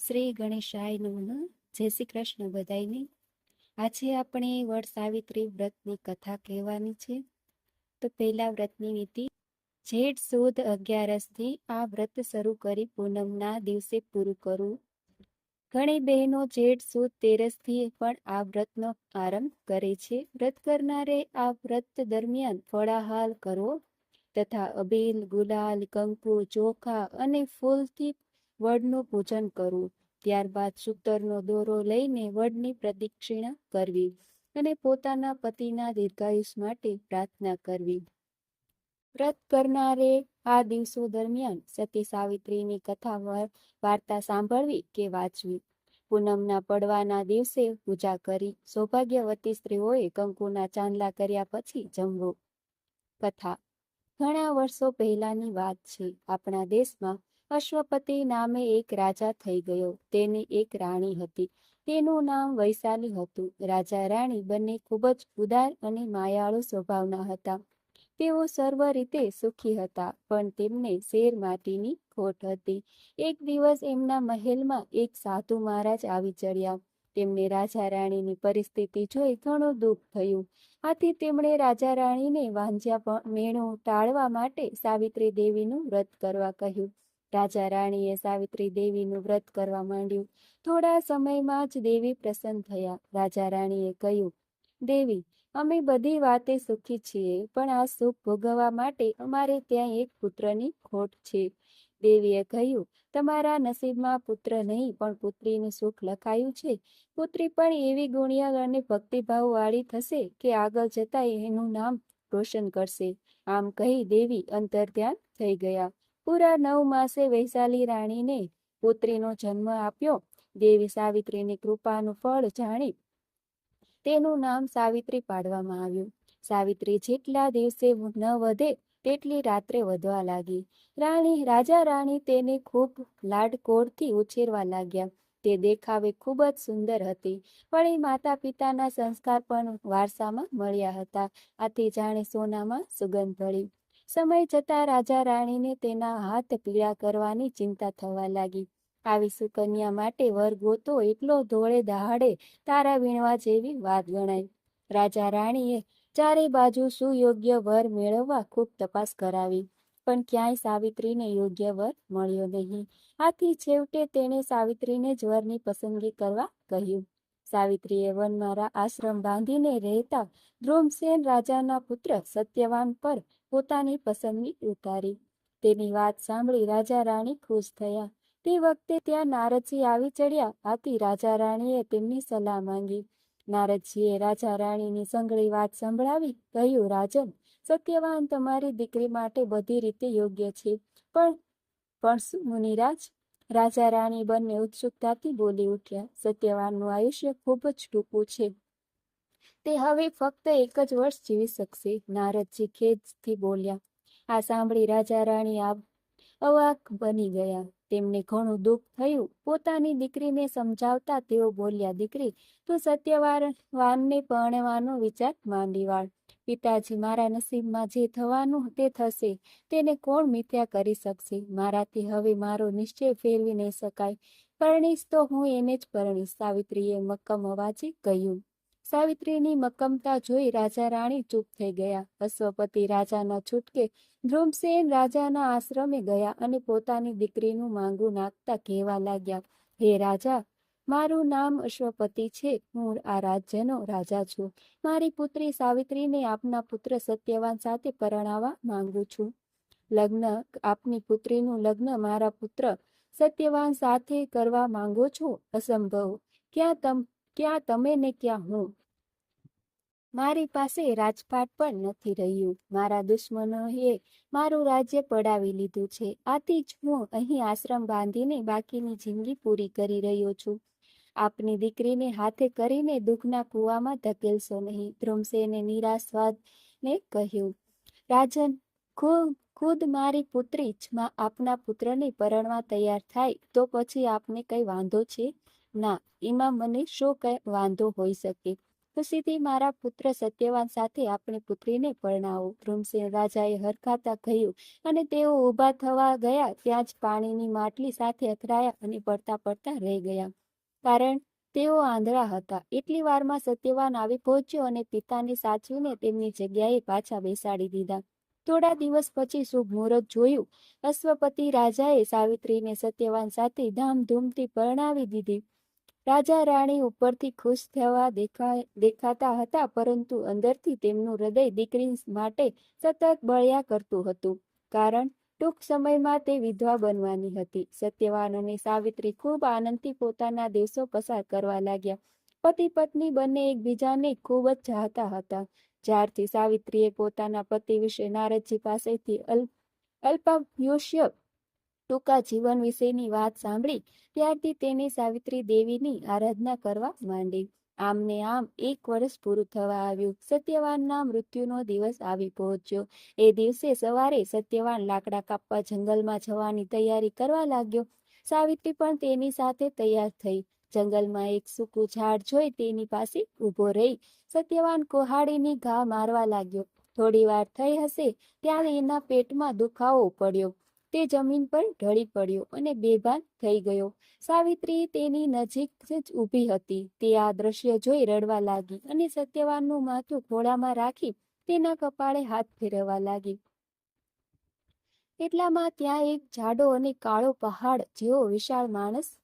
શ્રી ગણેશાય નમઃ જય શ્રી કૃષ્ણ બધાયને. આજે આપણે વડ સાવિત્રી વ્રતની કથા કહેવાની છે. તો પહેલા વ્રતની નીતિ જેઠ સુદ અગિયારસથી આ વ્રત શરૂ કરી પૂનમના દિવસે પૂરું કરવું. ઘણી બહેનો જેઠ સુદ તેરસથી પણ આ વ્રતનો આરંભ કરે છે. વ્રત કરનારે આ વ્રત દરમિયાન ફળાહાર કરવો તથા અબીલ, ગુલાલ, કંકુ, ચોખા અને ફૂલથી વડનું પૂજન કરવું ત્યારબાદ સૂતરનો દોરો લઈને વડની પ્રદક્ષિણા કરવી અને પોતાના પતિના દીર્ઘાયુષ માટે પ્રાર્થના કરવી. વ્રત કરનારે આ દિવસો દરમિયાન સતી સાવિત્રીની કથા વાર્તા સાંભળવી કે વાંચવી? પૂનમના પડવાના દિવસે પૂજા કરી સૌભાગ્યવતી સ્ત્રીઓએ કંકુના ચાંદલા કર્યા પછી જમવું. કથા. ઘણા વર્ષો પહેલાની વાત છે. આપણા દેશમાં અશ્વપતિ નામે એક રાજા થઈ ગયો. તેની એક રાણી હતી. તેનું નામ વૈશાલી હતું. રાજા રાણી બંને ખૂબ જ ઉદાર અને માયાળુ સ્વભાવના હતા. તેઓ સર્વ રીતે સુખી હતા, પણ તેમને શેર માટીની ખોટ હતી. એક દિવસ એમના મહેલમાં એક સાધુ મહારાજ આવી ચડ્યા. તેમને રાજા રાણીની પરિસ્થિતિ જોઈ ઘણું દુઃખ થયું. આથી તેમણે રાજા રાણીને વાંજ્યા મેણું ટાળવા માટે સાવિત્રી દેવીનું વ્રત કરવા કહ્યું. રાજા રાણીએ સાવિત્રી દેવીનું વ્રત કરવા માંડ્યું. થોડા સમયમાં જ દેવી પ્રસન્ન થયા. રાજા રાણીએ કહ્યું, દેવી, અમે બધી વાતે સુખી છીએ, પણ આ સુખ ભોગવવા માટે અમારે ત્યાં એક પુત્રની ખોટ છે. દેવીએ કહ્યું, તમારા નસીબમાં પુત્ર નહીં, પણ પુત્રીનું સુખ લખાયું છે. પુત્રી પણ એવી ગુણિયા અને ભક્તિભાવ વાળી થશે કે આગળ જતા એનું નામ રોશન કરશે. આમ કહી દેવી અંતર ધ્યાન થઈ ગયા. પૂરા નવ માસે વૈશાલી રાણીને પુત્રીનો જન્મ આપ્યો. દેવી સાવિત્રીની કૃપાનું ફળ જાણી તેનું નામ સાવિત્રી પાડવામાં આવ્યું. સાવિત્રી જેટલા દિવસે ન વધે તેટલી રાત્રે વધવા લાગી. રાણી, રાજા રાણી તેને ખૂબ લાડકોડથી ઉછેરવા લાગ્યા. તે દેખાવે ખૂબ જ સુંદર હતી. એ માતા પિતાના સંસ્કાર પણ વારસામાં મળ્યા હતા. આથી જાણે સોનામાં સુગંધ ભળી. સમય જતા રાજા રાણીને તેના હાથ પીળા કરવાની ચિંતા થવા લાગી. આવી સુકન્યા માટે વર ગોતો એટલો ધોળે દહાડે તારા વીણવા જેવી વાત ગણાય. રાજા રાણીએ ચારે બાજુ સુયોગ્ય વર મેળવવા ખૂબ તપાસ કરાવી, પણ ક્યાંય સાવિત્રીને યોગ્ય વર મળ્યો નહીં. આથી છેવટે તેણે સાવિત્રીને જ વરની પસંદગી કરવા કહ્યું. સાવિત્રીએ વનમારા આશ્રમ બાંધીને રહેતા ધ્રુમસેન રાજાના પુત્ર સત્યવાન પર પોતાની પસંદગી ઉતારી. તેની વાત સાંભળી રાજા રાણી ખુશ થયા. તે વખતે ત્યાં નારદજી આવી ચડ્યા. આથી રાજા રાણીએ તેમની સલાહ માંગી. નારદજીએ રાજા રાણીની સંગળી વાત સંભળાવી, કહ્યું, રાજન, સત્યવાન તમારી દીકરી માટે બધી રીતે યોગ્ય છે. પણ પણ મુનિરાજ? રાજા રાણી બંને ઉત્સુકતાથી બોલી ઉઠ્યા. સત્યવાનનું આયુષ્ય ખૂબ જ ટૂંકું છે. તે હવે ફક્ત એક જ વર્ષ જીવી શકશે. નારદજી ખેદથી બોલ્યા, આ સાંભળી રાજા રાણી આ અવાક બની ગયા. તેમને ઘણું દુઃખ થયું. પોતાની દીકરીને સમજાવતા તેઓ બોલ્યા, દીકરી, તું સત્યવાન વાનને પરણવાનો વિચાર માંડી વાળ. પિતાજી મારા નસીબમાં જે થવાનું તે થશે. તેને કોણ મિથ્યા કરી શકશે? મારાથી હવે મારો નિશ્ચય ફેરવી નહીં શકાય. પરણીશ તો હું એને જ પરણીશ. સાવિત્રીએ મક્કમ અવાજે કહ્યું સાવિત્રીની મક્કમતા જોઈ રાજા રાણી ચૂપ થઈ ગયા. અશ્વપતિ રાજાના છૂટકે ધ્રુમસેન રાજાના આશ્રમે ગયા અને પોતાની દીકરીનું માંગુ નાખતા કહેવા લાગ્યા, હે રાજા, મારું નામ અશ્વપતિ છે. હું આ રાજ્યનો રાજા છું. મારી પુત્રી સાવિત્રીને આપના પુત્ર સત્યવાન સાથે પરણાવવા માંગુ છું. લગ્ન, આપની પુત્રીનું લગ્ન મારા પુત્ર સત્યવાન સાથે કરવા માંગો છો? અસંભવ. ક્યાં તમ ક્યાં તમે ને ક્યાં હું? મારી પાસે રાજપાટ પણ નથી રહ્યું. મારા દુશ્મનોએ મારું રાજ્ય પડાવી લીધું છે. આથી જ હું અહીં આશ્રમ બાંધીને બાકીની જિંદગી પૂરી કરી રહ્યો છું. આપની દીકરીને હાથે કરીને દુઃખના કૂવામાં ધકેલશો નહીં. ધ્રુમસેને નિરાશવાદને કહ્યું, રાજન ખૂબ ખુદ મારી પુત્રી, જ આપના પુત્રને પરણવા તૈયાર થાય તો પછી આપને કઈ વાંધો છે? ના, એમાં મને શું કઈ વાંધો હોઈ શકે? સીધી મારા પુત્ર સત્યવાન સાથે આપણી પુત્રીને પરણાવો. ધ્રુમસેન રાજાએ હરખાતા કહ્યું અને તેઓ ઊભા થવા ગયા ત્યાં જ પાણીની માટલી સાથે અથડાયા અને પડતા પડતા રહી ગયા. કારણ તેઓ આંધળા હતા. એટલી વારમાં સત્યવાન આવી પહોંચ્યો અને પિતાને સાચવીને તેમની જગ્યાએ પાછા બેસાડી દીધા. થોડા દિવસ પછી શુભ મુહૂર્ત જોયું. અશ્વપતિ રાજાએ સાવિત્રીને સત્યવાન સાથે ધામધૂમથી પરણાવી દીધી. રાજા રાણી ઉપરથી ખુશ થવા દેખા, દેખાતા હતા, પરંતુ અંદરથી તેમનું હૃદય દીકરી માટે સતત બળ્યા કરતું હતું, કારણ ટૂંક સમયમાં તે વિધવા બનવાની હતી. સત્યવાન અને સાવિત્રી ખૂબ આનંદથી પોતાના દિવસો પસાર કરવા લાગ્યા. પતિ પત્ની બંને એકબીજાને ખૂબ જ ચાહતા હતા. જ્યારથી સાવિત્રીએ પોતાના પતિ વિશે નારદજી પાસેથી અલ્પ, અલ્પાયુષ્ય ટૂંકા જીવન વિશેની વાત સાંભળી ત્યારથી તેને સાવિત્રી દેવીની આરાધના કરવા માંડી. આમને આમ એક વર્ષ પૂરું થવા આવ્યું. સત્યવાનના મૃત્યુનો દિવસ આવી પહોંચ્યો. એ દિવસે સવારે સત્યવાન લાકડા કાપવા જંગલમાં જવાની તૈયારી કરવા લાગ્યો. સાવિત્રી પણ તેની સાથે તૈયાર થઈ. જંગલમાં એક સૂકું ઝાડ જોઈ તેની પાસે ઊભો રહી. સત્યવાન કોહાડીની ઘા મારવા લાગ્યો. થોડી વાર થઈ હશે ત્યારે એના પેટમાં દુખાવો પડ્યો. તે જમીન પર ઢળી પડ્યો અને બેભાન થઈ ગયો. સાવિત્રી તેની નજીક જ ઊભી હતી. તે આ દ્રશ્ય જોઈ રડવા લાગી અને સત્યવાનનું માથું ઘોડામાં રાખી તેના કપાળે હાથ ફેરવવા લાગી. એટલામાં ત્યાં એક જાડો અને કાળો પહાડ જેવો વિશાળ માણસ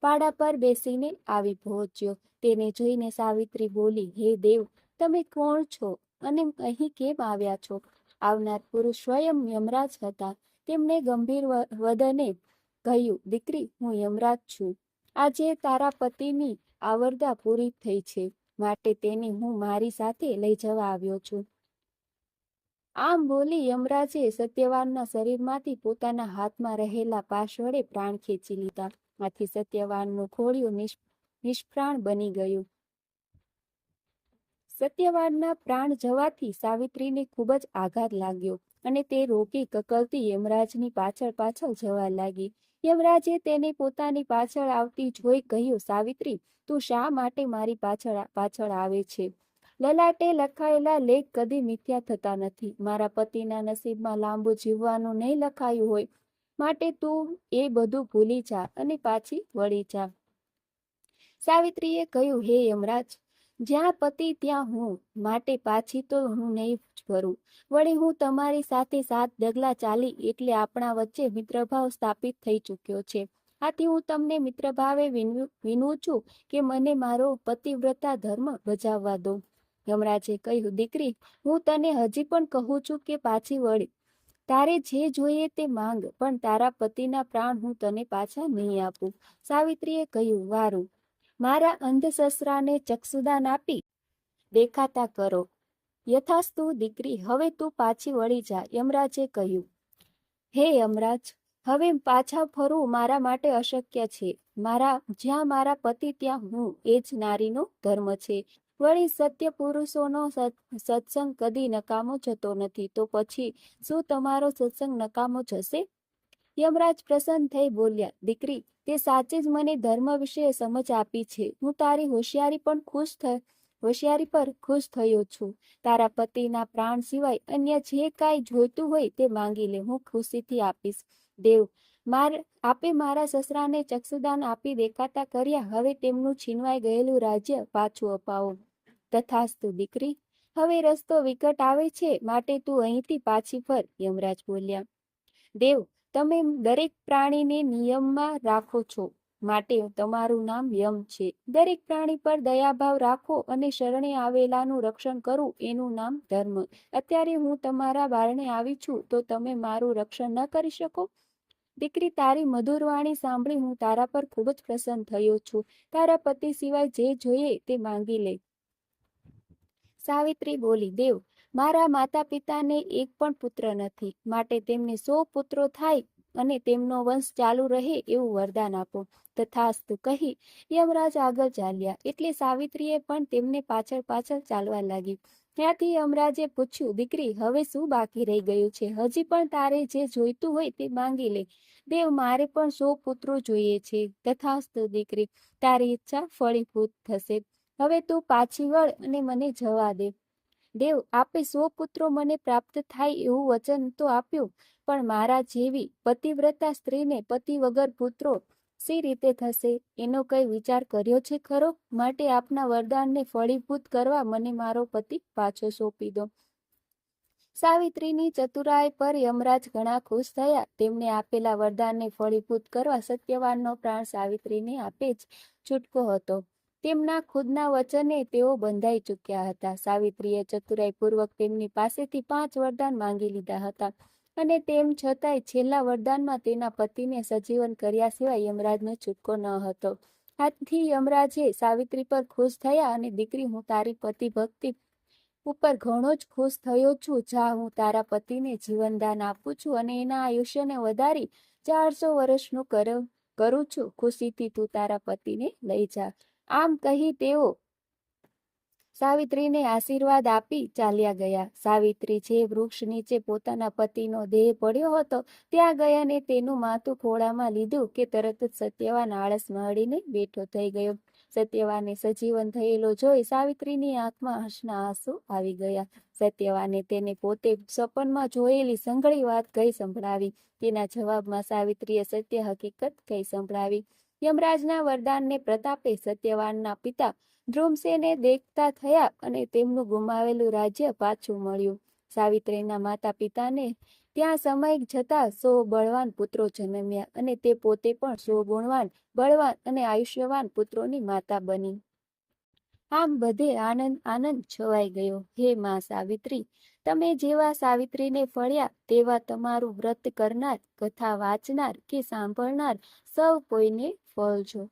પાડા પર બેસીને આવી પહોંચ્યો. તેને જોઈને સાવિત્રી બોલી, હે દેવ, તમે કોણ છો? અને અહીં કેમ આવ્યા છો? આવનાર પુરુષ સ્વયં યમરાજ હતા. તેમણે ગંભીર વદને કહ્યું, દીકરી, હું યમરાજ છું. આજે તારા પતિની આવરદા પૂરી થઈ છે. માટે તેને હું મારી સાથે લઈ જવા આવ્યો છું. આમ બોલી યમરાજે સત્યવાનના શરીરમાંથી પોતાના હાથમાં રહેલા પાશ વડે પ્રાણ ખેંચી લીધા. આથી સત્યવાનનું ખોળિયું નિષ્પ્રાણ બની ગયું. સત્યવાનના પ્રાણ જવાથી સાવિત્રીને ખૂબ જ આઘાત લાગ્યો. અને તે રોકી કકલતી યમરાજની પાછળ પાછળ જવા લાગી. યમરાજે તેને પોતાની પાછળ આવતી જોઈ કહ્યું, સાવિત્રી, તું શા માટે મારી પાછળ પાછળ આવે છે? લલાટે લખાયેલા લેખ કદી મિથ્યા થતા નથી. મારા પતિના નસીબમાં લાંબુ જીવવાનું નહીં લખાયું હોય. માટે તું એ બધું ભૂલી જા અને પાછી વળી જા. સાવિત્રીએ કહ્યું, હે યમરાજ જ્યાં પતિ ત્યાં હું, માટે પાછી તો હું નહીં જ ભરું વળી હું તમારી સાથે સાત ડગલા ચાલી એટલે આપણા વચ્ચે મિત્રભાવ સ્થાપિત થઈ ચૂક્યો છે. આથી હું તમને મિત્રભાવે વિનવું છું કે મને મારો પતિવ્રતા ધર્મ બજાવવા દો. યમરાજે કહ્યું, દીકરી, હું તને હજી પણ કહું છું કે પાછી વળી. તારે જે જોઈએ તે માંગ, પણ તારા પતિના પ્રાણ હું તને પાછા નહીં આપું. સાવિત્રીએ કહ્યું, વારું મારા અંધ સસરાને ચક્ષુદાન આપી. દેખાતા કરો. યથાસ્તુ દીકરી, હવે તું પાછી વળી જા, યમરાજે કહ્યું. હે યમરાજ, હવે પાછા ફરવું મારા માટે અશક્ય છે. મારા, જ્યાં મારા પતિ ત્યાં હું, એ જ નારીનો ધર્મ છે. વળી સત્ય પુરુષોનો સત્સંગ કદી નકામો જતો નથી. તો પછી શું તમારો સત્સંગ નકામો જશે? યમરાજ પ્રસન્ન થઈ બોલ્યા, દીકરી, તે સાચે જ મને ધર્મ વિશે સમજ આપી છે. હું તારી હોશિયારી પણ ખુશ થ, હોશિયારી પર ખુશ થયો છું. તારા પતિના પ્રાણ સિવાય અન્ય જે કાંઈ જોઈતું હોય તે માંગી લે. હું ખુશીથી આપીશ. દેવ, માર, આપે મારા સસરાને ચક્ષુદાન આપી દેખાતા કર્યા. હવે તેમનું છીનવાઈ ગયેલું રાજ્ય પાછું અપાવો. તથાસ્તુ, દીકરી. હવે રસ્તો વિકટ આવે છે. માટે તું અહીંથી પાછી ફર, યમરાજ બોલ્યા. દેવ તમે દરેક પ્રાણીને નિયમમાં રાખો છો. માટે તમારું નામ યમ છે. દરેક પ્રાણી પર દયાભાવ રાખો અને શરણે આવેલાનું રક્ષણ કરું. એનું નામ ધર્મ. અત્યારે હું તમારા બારણે આવી છું, તો તમે મારું રક્ષણ ન કરી શકો? દીકરી, તારી મધુર વાણી સાંભળી હું તારા પર ખૂબ જ પ્રસન્ન થયો છું. તારા પતિ સિવાય જે જોઈએ તે માંગી લે. સાવિત્રી બોલી, દેવ મારા માતા પિતાને એક પણ પુત્ર નથી. માટે તેમને સો પુત્રો થાય અને તેમનો વંશ ચાલુ રહે એવું વરદાન આપો. તથાસ્તુ કહી, યમરાજ આગળ ચાલ્યા. એટલે સાવિત્રીએ પણ તેમને પાછળ પાછળ ચાલવા લાગી. ત્યાંથી યમરાજે પૂછ્યું, દીકરી, હવે શું બાકી રહી ગયું છે? હજી પણ તારે જે જોઈતું હોય તે માંગી લે. દેવ, મારે પણ સો પુત્રો જોઈએ છે. તથાસ્તુ, દીકરી, તારી ઈચ્છા ફળીભૂત થશે. હવે તું પાછી વળ અને મને જવા દે. દેવ, આપે સો પુત્રો મને પ્રાપ્ત થાય એવું વચન તો આપ્યું, પણ મારા જેવી પતિવ્રતા સ્ત્રીને પતિ વગર પુત્રો સી રીતે થશે? એનો કઈ વિચાર કર્યો છે ખરો? માટે આપના વરદાનને ફળીભૂત કરવા મને મારો પતિ પાછો સોંપી દો. સાવિત્રીની ચતુરાઈ પર યમરાજ ઘણા ખુશ થયા. તેમને આપેલા વરદાનને ફળીભૂત કરવા સત્યવાનનો પ્રાણ સાવિત્રીને આપે જ છૂટકો હતો. તેમના ખુદના વચને તેઓ બંધાઈ ચૂક્યા હતા. સાવિત્રીએ ચતુરાઈ પૂર્વક તેમની પાસેથી પાંચ વરદાન માંગી લીધા હતા અને તેમ છતાંય છેલ્લા વરદાનમાં તેના પતિને સજીવન કર્યા સિવાય યમરાજનો છૂટકો ન હતો. આથી યમરાજે સાવિત્રી પર ખુશ થયા અને દીકરી, હું તારી પતિ ભક્તિ ઉપર ઘણો જ ખુશ થયો છું. જા, હું તારા પતિને જીવનદાન આપું છું અને એના આયુષ્યને વધારી ચારસો વર્ષનું કરું છું. ખુશીથી તું તારા પતિને લઈ જા. આમ કહી તેઓ સાવિત્રીને આશીર્વાદ આપી ચાલ્યા ગયા. સાવિત્રી જે વૃક્ષ નીચે પોતાના પતિનો દેહ પડ્યો હતો, ત્યાં ગયા ને તેનું માથું ખોળામાં લીધું કે તરત જ સત્યવાન આળસ મળીને બેઠો થઈ ગયો. સત્યવાને સજીવન થયેલો જોઈ સાવિત્રીની આંખમાં હસના આંસુ આવી ગયા. સત્યવાને તેને પોતે સપનમાં જોયેલી સંઘળી વાત કહી સંભળાવી. તેના જવાબમાં સાવિત્રીએ સત્ય હકીકત કહી સંભળાવી. યમરાજના વરદાનને પ્રતાપે સત્યવાનના પિતા ધ્રુમસેને દેખતા થયા અને તેમનું ગુમાવેલું રાજ્ય પાછું મળ્યું. સાવિત્રીના માતા પિતાને ત્યાં સમય જતા સો બળવાન પુત્રો જન્મ્યા અને તે પોતે પણ સો ગુણવાન, બળવાન અને આયુષ્યવાન પુત્રોની માતા બની. આમ બધે આનંદ આનંદ છવાઈ ગયો. હે માં સાવિત્રી, તમે જેવા સાવિત્રીને ફળ્યા તેવા તમારું વ્રત કરનાર, કથા વાંચનાર કે સાંભળનાર સૌ કોઈને ફળજો